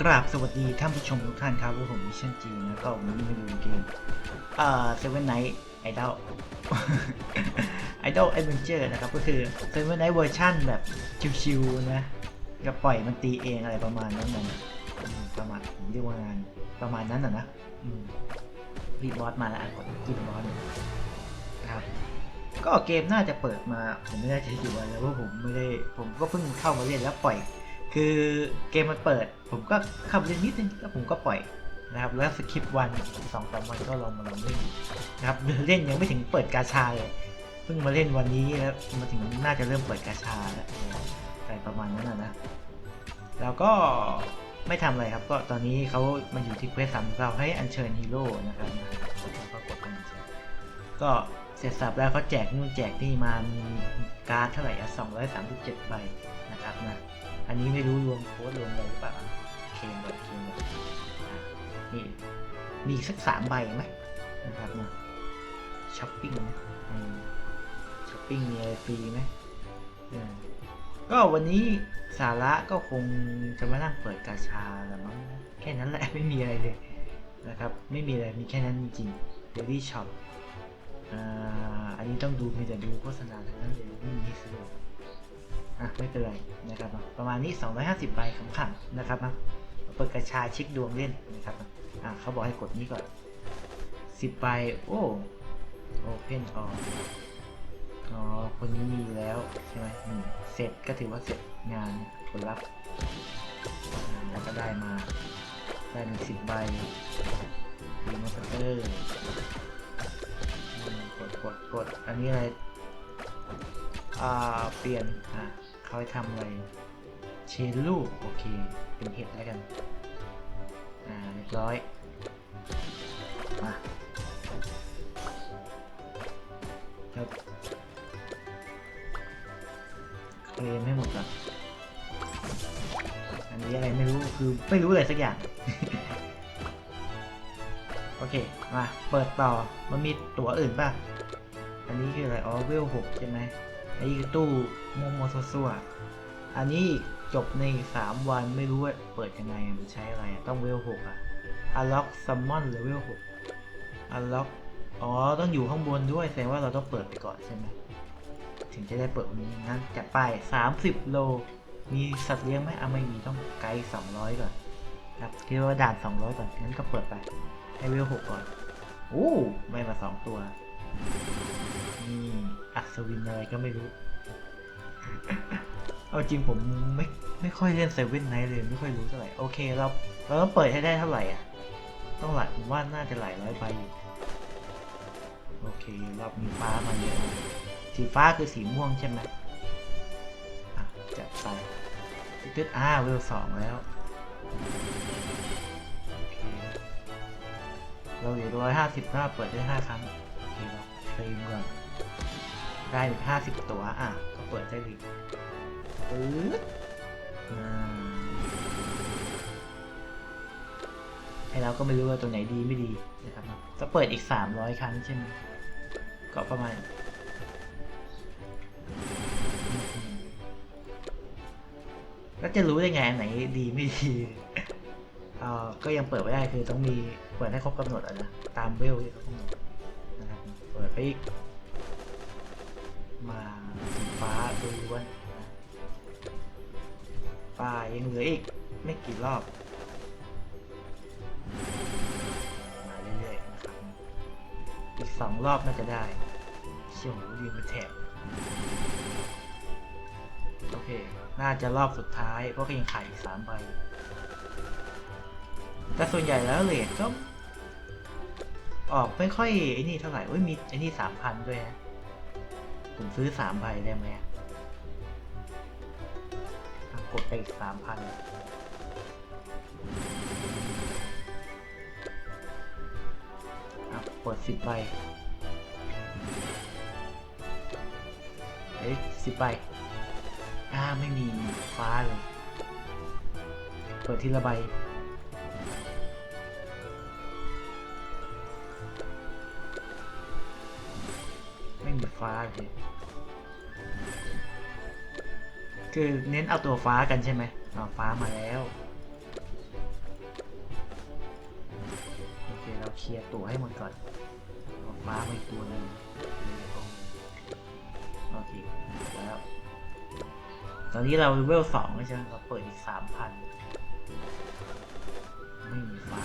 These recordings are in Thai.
กราบสวัสดีท่านผู้ชมทุกท่านครับผมมิชชั่นจีนะก็วันนี้มาดูเกมเอ่อเซเว่นไนท์ไอดอลไอดอลแอดเวนเจอร์นะครับก็คือเซเว่นไนท์เวอร์ชั่นแบบชิวๆนะก็ปล่อยมันตีเองอะไรประมาณนั้นนะประมาณผมเรียกว่างานประมาณนั้นอะนะรีบอสมาแล้วกดกินบอสนะครับก็เกมน่าจะเปิดมาผมไม่แน่ใจอยู่วันแล้วเพราะผมไม่ได้ผมก็เพิ่งเข้ามาเล่นแล้วปล่อย คือเกมมันเปิด ผมก็ข้าไปเล่นนิดนึงแล้วผมก็ปล่อยนะครับแล้วสคริปต์วันสองสามวันก็ลองมาลองเล่นนะครับเล่นยังไม่ถึงเปิดกาชาเลยเพิ่งมาเล่นวันนี้แล้วมาถึงน่าจะเริ่มเปิดกาชาแล้วอะไรประมาณนั้นนะนะแล้วก็ไม่ทำอะไรครับ ก็ตอนนี้เขามาอยู่ที่เควสสามเราให้อัญเชิญฮีโร่นะครับแล้วก็กดอัญเชิญก็เสร็จสับแล้วเขาแจกนู่นแจกนี่มามีการ์ดเท่าไหร่อะสองร้อยสามสิบเจ็ดใบนะครับนะ อันนี้ไม่รู้รวมโค้ดรวมอะไรหรือเปล่าเคมแบบเคมแบบอะนี่มีสักสามใบไหมนะครับนะช้อปปิ้งนะช้อปปิ้งมีอะไรฟรีไหมก็วันนี้สาระก็คงจะมานั่งเปิดกาชาแหละมั้งแค่นั้นแหละไม่มีอะไรเลยนะครับ ไม่มีอะไรมีแค่นั้นจริงๆ Daily Shop อ่าอันนี้ต้องดูมีแต่ดูโฆษณาทั้งนั้นเลยไม่มีให้ซื้อ อะไม่เป็นไรนะครับประมาณนี้ 250ใบขำๆนะครับนะเปิดกระชาเช็คดวงเล่นนะครับอะเขาบอกให้กดนี้ก่อน 10ใบโอ้โอเพนอออ๋อคนนี้มีแล้วใช่ไหมเสร็จก็ถือว่าเสร็จงานผลลัพธ์แล้วก็ได้มาได้มี10ใบรีมอสเตอร์กดกดกดอันนี้อะไรอ่าเปลี่ยนอะ เขาให้ทำอะไร เชนลูกโอเค เป็นเห็ดแล้วกัน อ่า เรียบร้อย มาครับเคลมให้หมดก่อนอันนี้อะไรไม่รู้ คือไม่รู้อะไรสักอย่าง โอเค มา เปิดต่อ มันมีตั๋วอื่นป่ะ อันนี้คืออะไร อ๋อ เวลหกใช่ไหม อันนี้ตู้มัวมัวซัวๆอันนี้จบใน 3 วันไม่รู้ว่าเปิดยังไงอะมันใช้อะไรต้องเวลหกอะ unlock summon หรือเวลหก unlock อ๋อ ต้องอยู่ข้างบนด้วยแสดงว่าเราต้องเปิดไปก่อนใช่ไหมถึงจะได้เปิดวันนี้งั้นจัดไป 30 โล มีสัตว์เลี้ยงไหมอะไม่มีต้องไกล 200 ก่อน ครับคิดว่าด่าน 200 ก่อน งั้นก็เปิดไปให้เวลหกก่อน โอ้ ไม่มาสองตัวนี่ อัศวินอะไรก็ไม่รู้ เอาจริงผมไม่ไม่ค่อยเล่นเซเว่นไนท์เลยไม่ค่อยรู้เท่าไหร่ โอเคเราเราต้องเปิดให้ได้เท่าไหร่อะ ต้องหลายผมว่าน่าจะหลายร้อยใบอยู่ โอเครอบมีฟ้ามาเยอะสีฟ้าคือสีม่วงใช่ไหมจัดไปตึ๊ดอ่าเวลสองแล้วเราอยู่ร้อยห้าสิบถ้าเปิดได้ห้าครั้งโอเคเราเคลมก่อน ได้อีกห้าสิบตัว อะ ก็เปิดได้อีกปึ๊ดไอเราก็ไม่รู้ว่าตัวไหนดีไม่ดีนะครับจะเปิดอีกสามร้อยครั้งใช่ไหมก็ประมาณแล้วจะรู้ได้ไงอันไหนดีไม่ดีเอ่อก็ยังเปิดไม่ได้คือต้องมีเปิดให้ครบกำหนดอะนะ ตามเวลที่เขากำหนดนะครับ เปิดไปอีก มาสีฟ้าดูวันป่ายังเหลืออีกไม่กี่รอบ มาเรื่อยๆนะครับ อีกสองรอบน่าจะได้เชี่ยวยืนเป็นแถบโอเค น่าจะรอบสุดท้าย เพราะก็ยังขายอีกสามใบ แต่ส่วนใหญ่แล้วเลทก็ ออกไม่ค่อยไอ้นี่เท่าไหร่เอ้ยมีไอ้นี่สามพันด้วยฮะ ผมซื้อสามใบได้ไหมกดไปอีกสามพันกดสิบใบ เอ้ยสิบใบ อ่า ไม่มีฟ้าเลย เปิดทีละใบ้าคือเน้นเอาตัวฟ้ากันใช่ไหมฟ้ามาแล้วโอเคเราเคลียร์ตัวให้หมดก่อนฟ้าไปตัวนึงโอเคแล้ว ตอนนี้เราเวลสองใช่ไหมเราเปิดอีกสามพันไม่มีฟ้า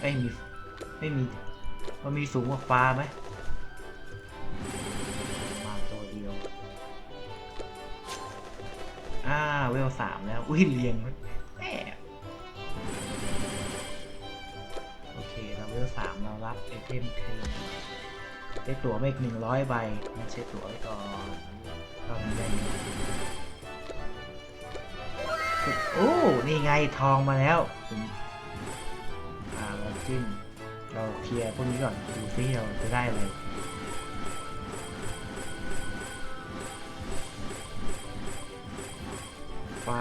ไม่มีไม่มีมันมีสูงกว่าฟ้าไหม ลสามแล้ว อุ้ยเรียงแหมโอเค เราเวลสามเรารับไอเทมเทรนได้ตั๋วมาอีกหนึ่งร้อยใบมันใช้ตั๋วไว้ก่อนก็มีได้โอ้ นี่ไงทองมาแล้วอ่าเราจิ้มเราเคลียร์พวกนี้ก่อน ดูซิเราจะได้อะไร ฟ้า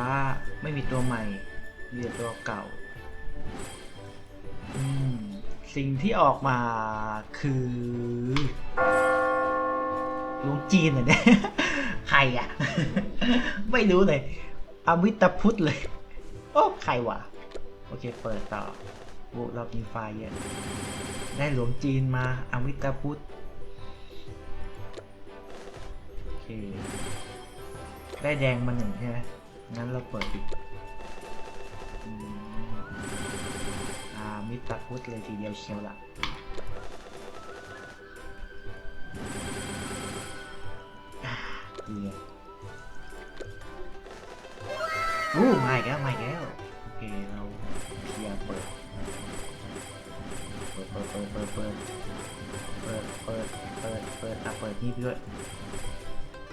ไม่มีตัวใหม่ มีแต่ตัวเก่า สิ่งที่ออกมาคือลุงจีนเหรอเนี่ยใครอะ ไม่รู้เลย อมิตาพุทธเลย โอ้ ใครวะ โอเค เปิดต่อโอ้เรามีไฟเยอะ ได้หลวงจีนมา อมิตาพุทธโอเคได้แดงมาหนึ่งใช่ไหม งั้นเราเปิดอีกอามิตรพุทธเลยทีเดียวเชียวละอ่าดีเลยอู้มาอีกแล้วมาอีกแล้วโอเคเราเคลียร์เปิดเปิดเปิดเปิดเปิดเปิดเปิดเปิดเปิดเปิดอะเปิดนี่ด้วย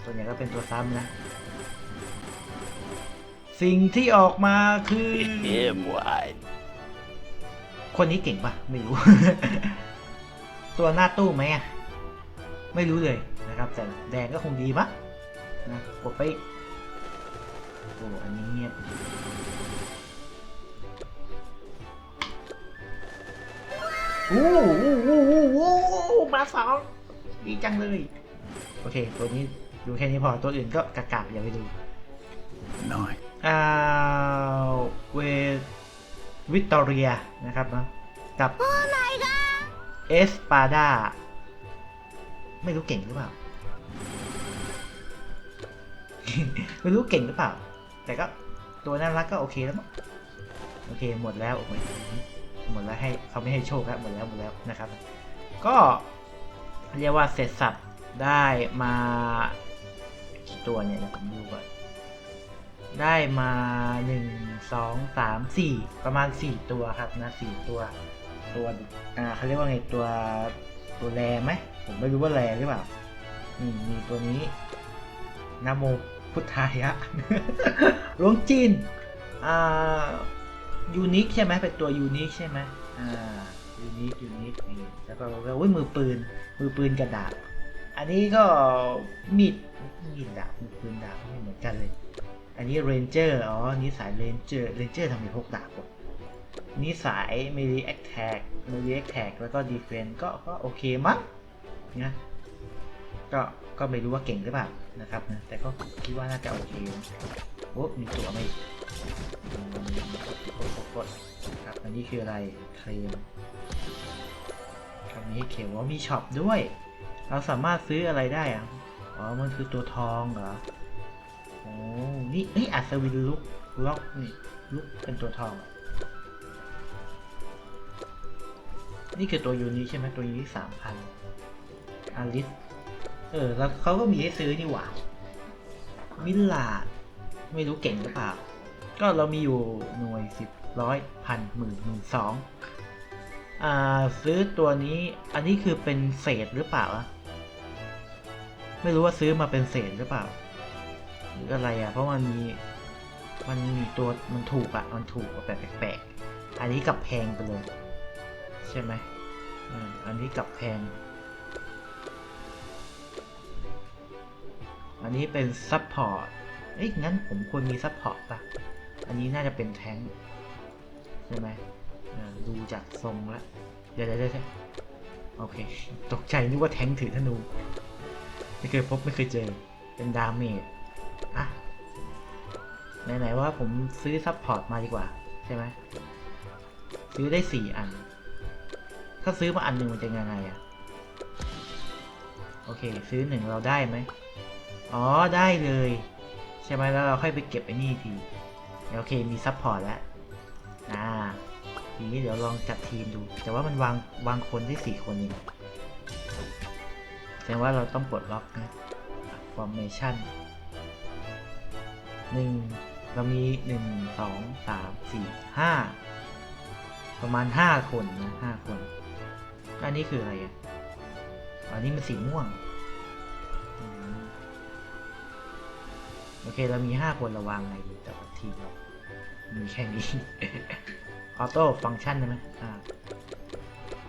ส่วนใหญ่ก็เป็นตัวซ้ำนะ สิ่งที่ออกมาคือ Yeah, boy. คนนี้เก่งปะไม่รู้ ตัวหน้าตู้ไหมอะไม่รู้เลยนะครับ แต่แดงก็คงดีมั้งนะกดไปอีกโอ้อันนี้เงียบโอ้โหโอ้โหโอ้โหมาสองดีจังเลย โอเค ตัวนี้ดูแค่นี้พอตัวอื่นก็กากๆอย่าไปดู Nine. อ่าเววิตอเรียนะครับนะกับเอสปาดาไม่รู้เก่งหรือเปล่า ไม่รู้เก่งหรือเปล่า แต่ก็ตัวน่ารักก็โอเคแล้วมั้งโอเคหมดแล้วโอเคหมดแล้วให้เขาไม่ให้โชคแล้วหมดแล้วหมดแล้วนะครับ ก็เรียกว่าเสร็จสับได้มากี่ตัวเนี่ยเดี๋ยวผมดูก่อน ได้มาหนึ่งสองสามสี่ประมาณสี่ตัวครับนะสี่ตัว ตัวอ่าเขาเรียกว่าไงตัวตัวแรไหมผมไม่รู้ว่าแรหรือเปล่าอืมมีตัวนี้นาโมพุทธายะหลวงจีนอ่ายูนิคใช่ไหมเป็นตัวยูนิคใช่ไหมอ่ายูนิคยูนิคนี่แล้วก็แล้วอุ้ยมือปืนมือปืนกระดาษอันนี้ก็มีดมีดดาบมือปืนดาบไม่เหมือนกันเลย อันนี้เรนเจอร์ อ๋อ นี่สายเรนเจอร์ เรนเจอร์ทำไมพกดาบวะนี่สายเมลีแอคแท็กเมลีแอคแท็กแล้วก็ดีเฟนก็ก็โอเคมั้งนะก็ก็ไม่รู้ว่าเก่งหรือเปล่านะครับนะแต่ก็คิดว่าน่าจะโอเคโอ้มีตัวไหมกดกดกดครับอันนี้คืออะไรเคลมครับมีให้เขียนว่ามีช็อปด้วย เราสามารถซื้ออะไรได้อะอ๋อ มันคือตัวทองเหรอ โอ้นี่เอ้ยอัศวินลุกล็อกนี่ลุกเป็นตัวทอง นี่คือตัวยูนิใช่ไหมตัวยูนิสามพันอาริสเออ แล้วเขาก็มีให้ซื้อนี่หว่า มิลลาดไม่รู้เก่งหรือเปล่า ก็เรามีอยู่หน่วยสิบร้อยพันหมื่นหมื่นสองอ่า ซื้อตัวนี้ อันนี้คือเป็นเศษหรือเปล่า ไม่รู้ว่าซื้อมาเป็นเศษหรือเปล่า รืออะไรอะ เพราะมันมี มันมีตัวมันถูกอะ มันถูกแบบแปลกๆ อันนี้กลับแพงไปเลย ใช่ไหมอันนี้กลับแพง อันนี้เป็นซัพพอร์ตเอ้ยงั้นผมควรมีซัพพอร์ตป่ะ อันนี้น่าจะเป็นแท้งใช่ไหมดูจากทรงแล้วเดี๋ยวเดี๋ยวเดี๋ยวโอเค ตกใจนึกว่าแท้งถือธนู ไม่เคยพบไม่เคยเจอ เป็นดาเมจ อะไหนๆว่าผมซื้อซัพพอร์ตมาดีกว่า ใช่ไหมซื้อได้สี่อัน ถ้าซื้อมาอันหนึ่งมันจะยังไงอะโอเค ซื้อหนึ่งเราได้ไหมอ๋อได้เลย ใช่ไหมแล้วเราค่อยไปเก็บไอ้นี่ทีโอเคมีซัพพอร์ตแล้วอ่าทีนี้เดี๋ยวลองจัดทีมดู แต่ว่ามันวางวางคนได้สี่คนเองแสดงว่าเราต้องปลดล็อกนะ formation หนึ่งเรามีหนึ่งสองสามสี่ห้าประมาณห้าคนนะห้าคน อันนี้คืออะไรอะอันนี้มันสีม่วงโอเค เรามีห้าคนเราวางไงดีแต่ว่าทีเรามีแค่นี้ออโต้ฟังก์ชันได้ไหมอ่า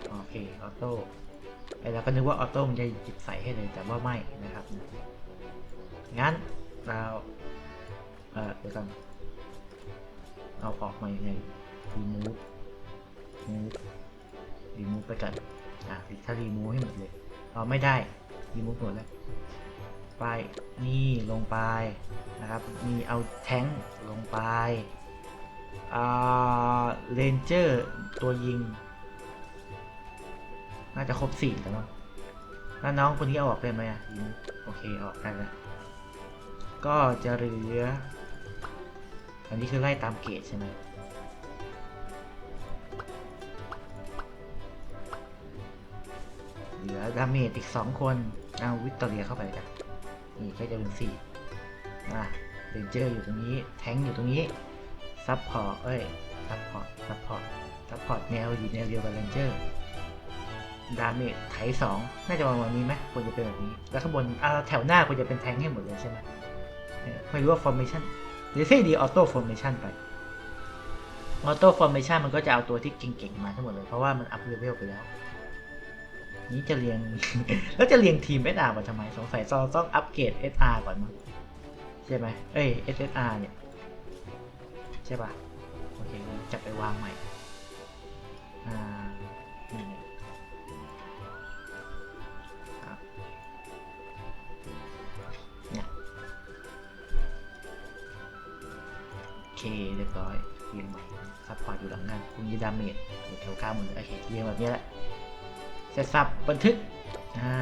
โอเคออโต้ไอเราก็นึกว่าออโต้มันจะหยิบใส่ให้เลยแต่ว่าไม่นะครับ งั้นเรา เออเดี๋ยวกันเอาออกมายังไง remove move remove ไปกันอะถ้า remove ให้หมดเลยเอาไม่ได้ remove หมดแล้วไปนี่ลงไปนะครับ มีเอาแท้งลงไปอ่าเลนเจอร์ตัวยิง น่าจะครบสี่แล้วมั้งแล้วน้องคนนี้เอาออกได้ไหมอะโอเคอออกได้แล้วก็จะเหลือ อันนี้คือไล่ตามเกรดใช่ไหมเหลือดาเมจอีกสองคน เอาวิกตอเรียเข้าไปกันนี่แค่จะเป็นสี่อะเรนเจอร์อยู่ตรงนี้ แทงอยู่ตรงนี้ ซับพอร์ต เอ้ย ซับพอร์ต ซับพอร์ต ซับพอร์ตแนวอยู่แนวเดียวกับเรนเจอร์ ดาเมจไถสองน่าจะประมาณนี้ไหมควรจะเป็นแบบนี้ แล้วข้างบนอ่าแถวหน้าควรจะเป็นแทงให้หมดเลยใช่ไหมไม่รู้ว่า formation หรือใช่ดี auto formation ไป auto formation มันก็จะเอาตัวที่เก่งๆมาทั้งหมดเลย เพราะว่ามัน up level ไปแล้ว นี้จะเรียง แล้วจะเรียงทีม SR มาทำไมสงสัยเราต้องอัปเกรด SR ก่อนมั้งใช่ไหมเอ้ย SSR เนี่ย ใช่ป่ะโอเคจะไปวางใหม่อ่า เคเรียบร้อยเรียงใหม่ซัพพอร์ตอยู่หลังนั้นคุณยีดาเมจอยู่แถวกลาหมดเลยโอเคเรียงแบบนี้แหละ เสร็จสับบันทึก อ่า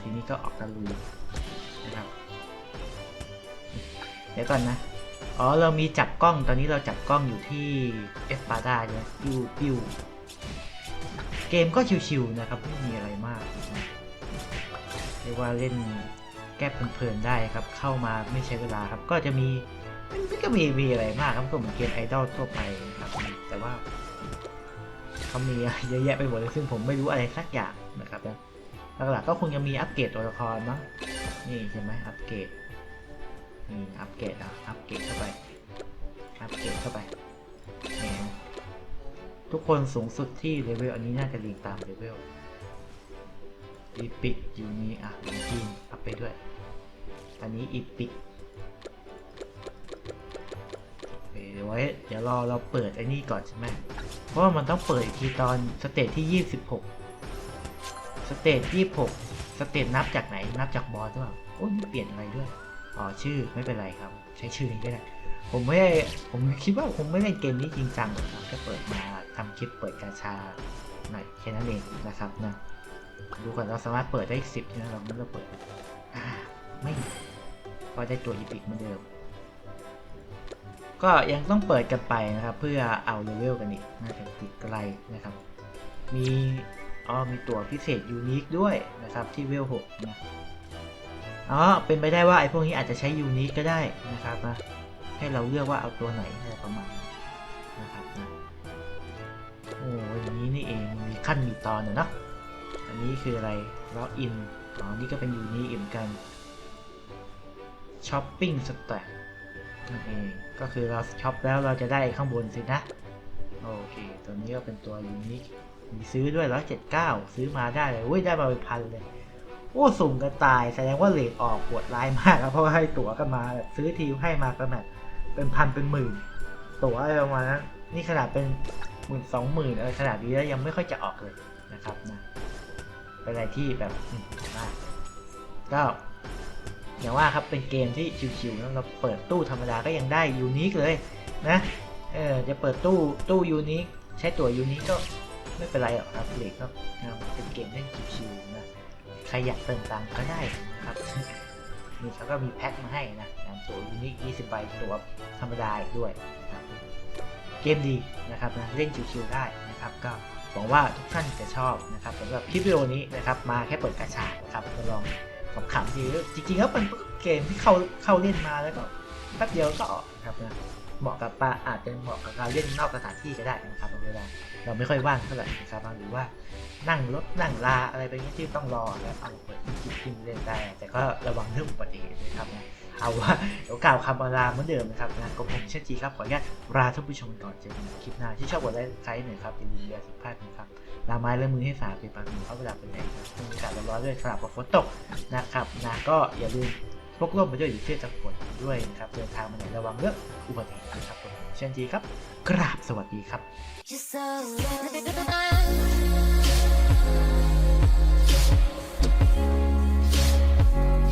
ทีนี้ก็ออกตะลุยนะครับ เดี๋ยวก่อนนะ อ๋อ เรามีจับกล้อง ตอนนี้เราจับกล้องอยู่ที่เอสปาดาเนี่ยปิวปิวเกมก็ชิวๆนะครับ ไม่มีอะไรมากเรียกว่าเล่นแก้เพลินๆได้ครับ เข้ามาไม่ใช้เวลาครับ ก็จะมี ไม่ไม่ก็มีมีอะไรมากครับก็เหมือนเกมไอดอลทั่วไปนะครับ แต่ว่าเขามีเยอะแยะไปหมดเลยซึ่งผมไม่รู้อะไรสักอย่างนะครับนะหลักๆก็คงจะมีอัปเกรดตัวละครมั้งนี่ใช่ไหมอัปเกรดนี่อัปเกรดอะอัปเกรดเข้าไปอัปเกรดเข้าไปทุกคนสูงสุดที่เลเวลอันนี้น่าจะเรียงตามเลเวลอีพิกอยู่นี้อะลองจีนอัพไปด้วย อันนี้อีพิก ไว้ เดี๋ยวรอเราเปิดไอ้นี่ก่อนใช่ไหมเพราะว่ามันต้องเปิดอีกทีตอนสเตจที่ 26 สเตจ26 สเตจนับจากไหน นับจากบอสหรือเปล่าโอ้ยเปลี่ยนอะไรด้วย อ๋อชื่อไม่เป็นไรครับ ใช้ชื่อนี้ก็ได้ ผมไม่ได้ผมคิดว่าผมไม่เล่นเกมนี้จริงจังหรอกครับแค่เปิดมาทำคลิปเปิดกาชาหน่อยแค่นั้นเองนะครับนะดูก่อนเราสามารถเปิดได้สิบใช่ไหมเราไม่เราเปิดอ่าไม่ก็ได้ตัวอีพิกเหมือนเดิม ก็ยังต้องเปิดกันไปนะครับ เพื่อเอาเลเวลกันอีกน่าจะติดไกลนะครับ มีอ๋อมีตัวพิเศษยูนิคด้วยนะครับที่เวลหกนะอ๋อเป็นไปได้ว่าไอ้พวกนี้อาจจะใช้ยูนิคก็ได้นะครับนะให้เราเลือกว่าเอาตัวไหนอะไรประมาณนี้นะครับนะโอ้ยอย่างนี้นี่เองมีขั้นมีตอนเนอะเนาะอันนี้คืออะไรล็อกอินอ๋อนี่ก็เป็นยูนิคเหมือนกันช้อปปิ้งสแต็กนั่นเอง ก็คือเราช็อปแล้วเราจะได้ข้างบนสินะ โอเค ตัวนี้ก็เป็นตัวยูนิคมีซื้อด้วยร้อยเจ็ดเก้าซื้อมาได้เลยอุ้ยได้มาเป็นพันเลย โอ้สุ่มกันตาย แสดงว่าเลทออกปวดร้ายมากครับเพราะว่าให้ตั๋วกันมาแบบซื้อทีให้มาก็แบบเป็นพันเป็นหมื่น ตั๋วอะไรประมาณนั้นนี่ขนาดเป็นหมื่นสองหมื่นเออขนาดนี้แล้วยังไม่ค่อยจะออกเลยนะครับนะเป็นอะไรที่แบบมากก็ อย่างว่าครับเป็นเกมที่ชิวๆแล้วเราเปิดตู้ธรรมดาก็ยังได้ยูนิคเลยนะเออจะเปิดตู้ตู้ยูนิคใช้ตัวยูนิคก็ไม่เป็นไรหรอกครับเลทก็นะเป็นเกมเล่นชิวๆนะใครอยากเติมตังค์ก็ได้นะครับนี่เขาก็มีแพ็คมาให้นะอย่างตัวยูนิค20ใบตัวธรรมดาอีกด้วยนะครับเกมดีนะครับนะเล่นชิวๆได้นะครับก็หวังว่าทุกท่านจะชอบนะครับสำหรับคลิปวิดีโอนี้นะครับมาแค่เปิดกระชานะครับมาลอง ขำๆดีจริงๆแล้วมันเกมที่เข้าเข้าเล่นมาแล้วก็แป๊บเดียวก็ออกนะครับนะเหมาะกับปาอาจจะเหมาะกับการเล่นนอกสถานที่ก็ได้นะครับบางเวลาเราไม่ค่อยว่างเท่าไหร่นะครับหรือว่านั่งรถนั่งลาอะไรไปเงี้ยที่ต้องรอแล้วเอาเปิดจิบกินเล่นได้แต่ก็ระวังเรื่องอุบัติเหตุนะครับนะ เอาว่าเดี๋ยวกล่าวคำลาเหมือนเดิมนะครับนะก็ผมเช่นจีครับ ขออนุญาตลาท่านผู้ชมก่อนเจอกันคลิปหน้าที่ชอบกดไลค์ใครหน่อยครับอย่าลืมอย่าสิพลาดนะครับลาไม้และมือให้สาเป็นปากหนึ่งเข้าเวลาเป็นแรงครับบรรยากาศร้อนๆด้วยสลับกับฝนตกนะครับนะก็อย่าลืมพกร่มไปด้วยอยู่เชื่อจากฝนด้วยนะครับเดินทางมาไหนระวังเรื่องอุบัติเหตุนะครับผมเช่นจีครับกราบสวัสดีครับ You're so